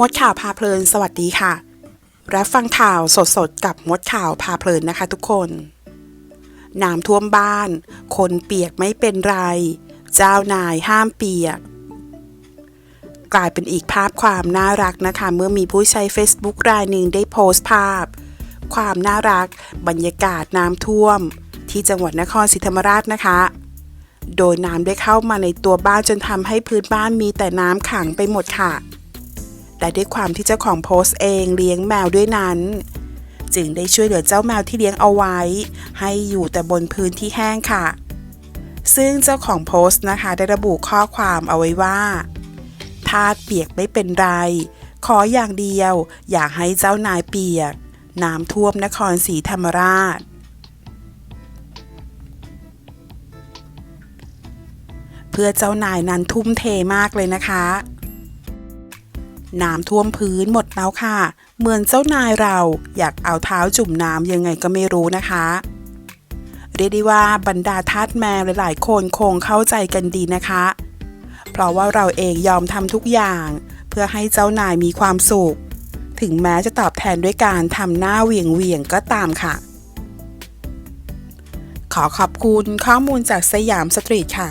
มดข่าวพาเพลิน สวัสดีค่ะ รับฟังข่าวสดๆ กับมดข่าวพาเพลินนะคะทุกคน น้ำท่วมบ้าน คนเปียกไม่เป็นไร เจ้านายห้ามเปียก กลายเป็นอีกภาพความน่ารักนะคะ เมื่อมีผู้ใช้ Facebook รายหนึ่งได้โพสต์ภาพ ความน่ารัก บรรยากาศน้ำท่วม ที่จังหวัดนครศรีธรรมราชนะคะ โดยน้ำได้เข้ามาในตัวบ้านจนทำให้พื้นบ้านมีแต่น้ำขังไปหมดค่ะ และด้วยความที่เจ้าของโพสต์เองเลี้ยงแมวด้วยนั้น จึงได้ช่วยเหลือเจ้าแมวที่เลี้ยงเอาไว้ ให้อยู่แต่บนพื้นที่แห้งค่ะ ซึ่งเจ้าของโพสต์นะคะ ได้ระบุข้อความเอาไว้ว่าทาดเปียกไม่เป็นไร ขออย่างเดียว อยากให้เจ้านายเปียกน้ำท่วมนครศรีธรรมราชเพื่อเจ้านายนั้นทุ่มเทมากเลยนะคะ น้ำท่วมพื้นหมดแล้วค่ะ เหมือนเจ้านายเราอยากเอาเท้าจุ่มน้ำยังไงก็ไม่รู้นะคะเรียกได้ว่าบรรดาทาสแมวหลาย ๆ คนคงเข้าใจกันดีนะคะ เพราะว่าเราเองยอมทำทุกอย่าง เพื่อให้เจ้านายมีความสุข ถึงแม้จะตอบแทนด้วยการทำหน้าเหวี่ยงเวียงๆก็ตามค่ะ ขอขอบคุณข้อมูลจากสยามสตรีทค่ะ